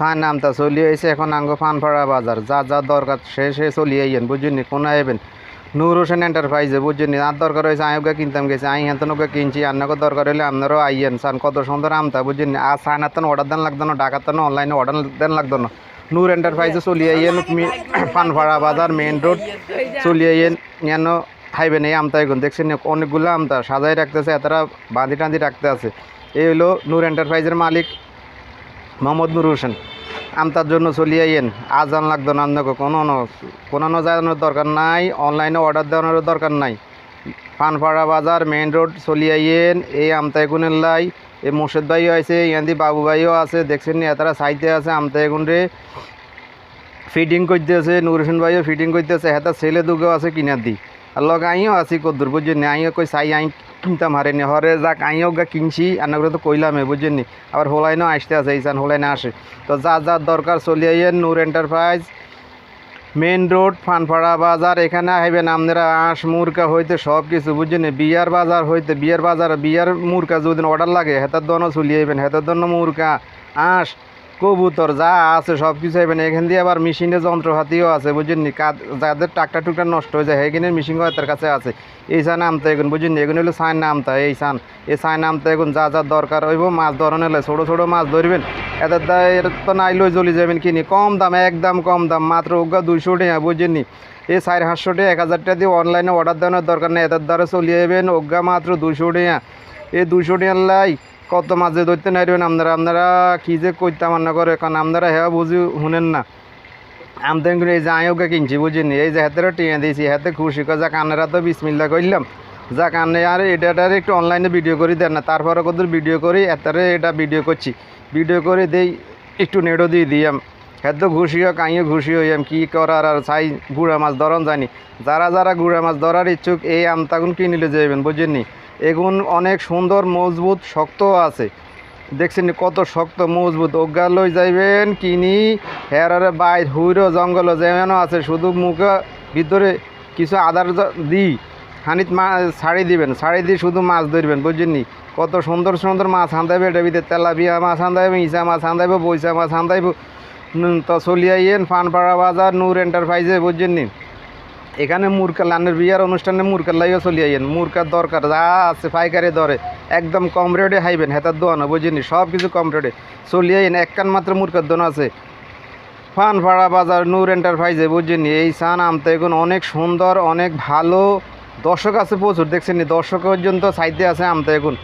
সান নামতা চলিয়ে আইছে, এখন আঙ্গ ফানফাড়া বাজার। যা যা দরকার সে সে চলিয়ে আইয়েন বুঝিনি কোন আইবেন? নূর হোসেন এন্টারপ্রাইজে বুঝিনি আর দরকার হয়েছে আয়োগা কিনতাম গেছে, আই হেতন ওকে কিনছি আপনাকে দরকার হলে আপনারও আইয়েন। সান কত সুন্দর আমতা বুঝিনি আর সান হাতন অর্ডার দেন লাগতো না ডাকাতন অনলাইনে অর্ডার দেন লাগতো না। নূর এন্টারপ্রাইজে চলিয়ে আইয়েন ফানফাড়া বাজার মেইন রোড চলিয়ে আইয়েন। যেন খাইবেন এই আমতা এগুন দেখছেন অনেকগুলো আমতা সাজাই রাখতেছে, এতটা বাঁধি টাঁধি রাখতে আছে। এই হলো নূর এন্টারপ্রাইজের মালিক। মোহাম্মদ নুর হোসেন। আমতার জন্য চলিয়ে আইয়েন। আজান লাগতো না আপনাকে কোনো কোনো জানানোর দরকার নাই অনলাইনে অর্ডার দেওয়ানোর দরকার নাই। পানপাড়া বাজার মেইন রোড চলিয়ে আইয়েন। এই আমতা এগুনের লাই এই মোর্শেদ ভাইও আছে ইয়ান্দি বাবু ভাইও আছে। দেখছেন নি, এতারা সাইতে আছে আমতা এগুন রে ফিটিং করতেছে নুর হোসেন ভাইও ফিটিং করতেছে। হেতা ছেলে দুগেও আছে কিনার দি। আর লগ আইও আছি কদ্দুর বুঝছেন আইও কই চাই আই কিনতাম হারেনি হরে যাক আইও গা কিনছি আন্না তো কইলামে বুঝছেন আবার হোলাইনও আসতে আছে এইসান হোলাইনে আসে। তো যা যা দরকার চলে আইয়েন নূর এন্টারপ্রাইজ মেন রোড ফানফাড়া বাজার, এখানে আইবেন আপনারা, আঁশ মুরকা হইতে সব কিছু, বুঝছেন বিয়ার বাজার হইতে, বিয়ার বাজার, বিয়ার মুরকা যদি অর্ডার লাগে, হেতার দনও চলিয়ে আইবেন, হেতার দন্য মুরকা আঁশ কবুতর যা আছে সব কিছু আইবেন। এখান দিয়ে আবার মেশিনের যন্ত্রপাতিও আছে বুঝছেন যাদের টাকটা টুকটা নষ্ট হয়ে যায় সেখানের মেশিনও তার কাছে আছে। এই সান নামতে এখন বুঝছেন এগুন হলো সাইন নামতা, এই সান এই সাইন নামতে এখন যা যা দরকার হইব, মাছ ধরনের হলে ছোটো ছোটো মাছ ধরবেন। এদের এর তো নাই লই চলে যাবেন কিনি কম দাম, একদম কম দাম, মাত্র ওগা দুইশো টাকা বুঝছেন নি এই সাড়ে পাঁচশো টাকা, এক হাজার টাকা দিয়ে অনলাইনে অর্ডার দেওয়ার দরকার নেই, এদের দ্বারা চলিয়ে যাবেন ওগা মাত্র দুইশো টাকা। এই দুইশো টাকার লাই কত মাঝে ধরতে নাইবেন আপনারা আপনারা কী যে করতে না করে, কারণ আপনারা হ্যাঁ বুঝি শুনেন না। আমদের করে এই যে আয়োগে কিনছি, বুঝিনি এই যে হাতেরও টিয়ে দিয়েছি, হাতে খুশি করে যা কানেরা তো বিসমিল্লা করলাম যা কানে আর এটা একটু অনলাইনে ভিডিও করে দেন না তারপরে কত ভিডিও করি এতারে এটা ভিডিও করছি। ভিডিও করে দেই, একটু নেটও দিয়ে দিয়াম হেদ্দ ঘুষি হোক আইও ঘুষি হইয়াম কী করার আর চাই গুড়া মাছ ধরন জানি। যারা যারা গুড়া মাছ ধরার ইচ্ছুক, এই আমতাগুন কিনিলে যাবেন বুঝেননি এগুন অনেক সুন্দর, মজবুত, শক্ত আছে। দেখছেন কত শক্ত, মজবুত। অজ্ঞা লই যাইবেন কিনি, হেরারে বাইর হুইরো জঙ্গল যেমনও আছে, শুধু মুখে ভিতরে কিছু আদার জ- দি, হানিত মা ছাড়ি দিবেন, ছাড়ি দিয়ে শুধু মাছ ধরবেন বুঝছেননি কত সুন্দর সুন্দর মাছ হান্দাইবে এটার ভিতরে তেলাপিয়া মাছ হান্দাইবে ইসা মাছ হান্দাইবে বৈশা মাছ হান্দাইব তো চলিয়াইয়েন ফানপাড়া বাজার, নূর এন্টারপ্রাইজে বুঝছেননি এখানে মুরকা লানের বিয়ার অনুষ্ঠানে মুরকার লাইও চলে আইয়েন। মুরকার দরকার, যা আছে পাইকারি দরে, একদম কম রেটে হাইবেন, হেতার দোয়ানো বুঝিনি সব কিছু কম রেটে। চলে আইন একখান মাত্র মুরকার দোন আছে। ফানপাড়া বাজার, নূর এন্টারপ্রাইজে বুঝিনি এই সান আমতে এখন অনেক সুন্দর, অনেক ভালো দর্শক আছে প্রচুর, দেখছেন নি? দর্শক পর্যন্ত সাইডে আছে আমতে এখন।